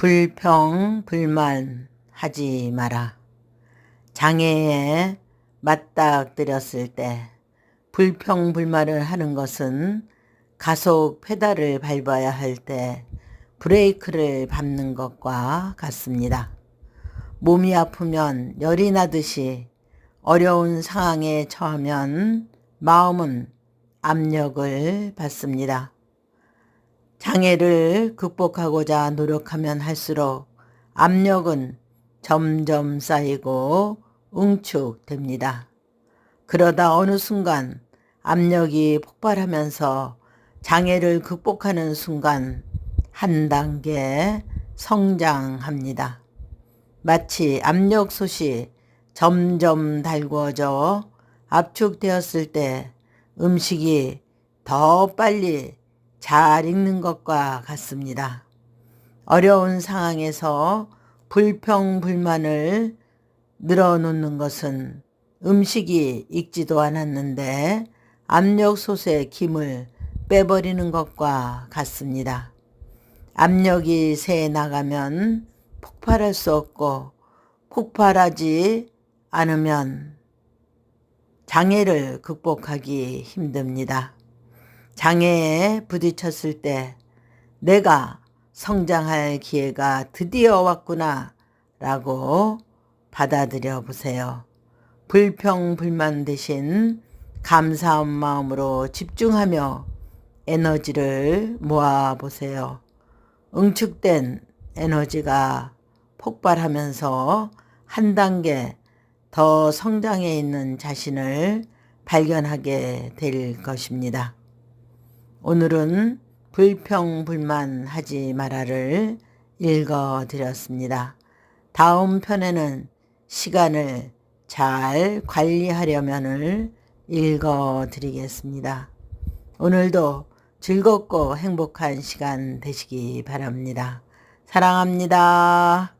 불평, 불만 하지 마라. 장애에 맞닥뜨렸을 때 불평, 불만을 하는 것은 가속 페달을 밟아야 할 때 브레이크를 밟는 것과 같습니다. 몸이 아프면 열이 나듯이 어려운 상황에 처하면 마음은 압력을 받습니다. 장애를 극복하고자 노력하면 할수록 압력은 점점 쌓이고 응축됩니다. 그러다 어느 순간 압력이 폭발하면서 장애를 극복하는 순간 한 단계 성장합니다. 마치 압력솥이 점점 달구어져 압축되었을 때 음식이 더 빨리 잘 익는 것과 같습니다. 어려운 상황에서 불평불만을 늘어놓는 것은 음식이 익지도 않았는데 압력솥의 김을 빼버리는 것과 같습니다. 압력이 새 나가면 폭발할 수 없고 폭발하지 않으면 장애를 극복하기 힘듭니다. 장애에 부딪혔을 때 내가 성장할 기회가 드디어 왔구나 라고 받아들여 보세요. 불평, 불만 대신 감사한 마음으로 집중하며 에너지를 모아 보세요. 응축된 에너지가 폭발하면서 한 단계 더 성장해 있는 자신을 발견하게 될 것입니다. 오늘은 불평불만 하지 마라를 읽어 드렸습니다. 다음 편에는 시간을 잘 관리하려면을 읽어 드리겠습니다. 오늘도 즐겁고 행복한 시간 되시기 바랍니다. 사랑합니다.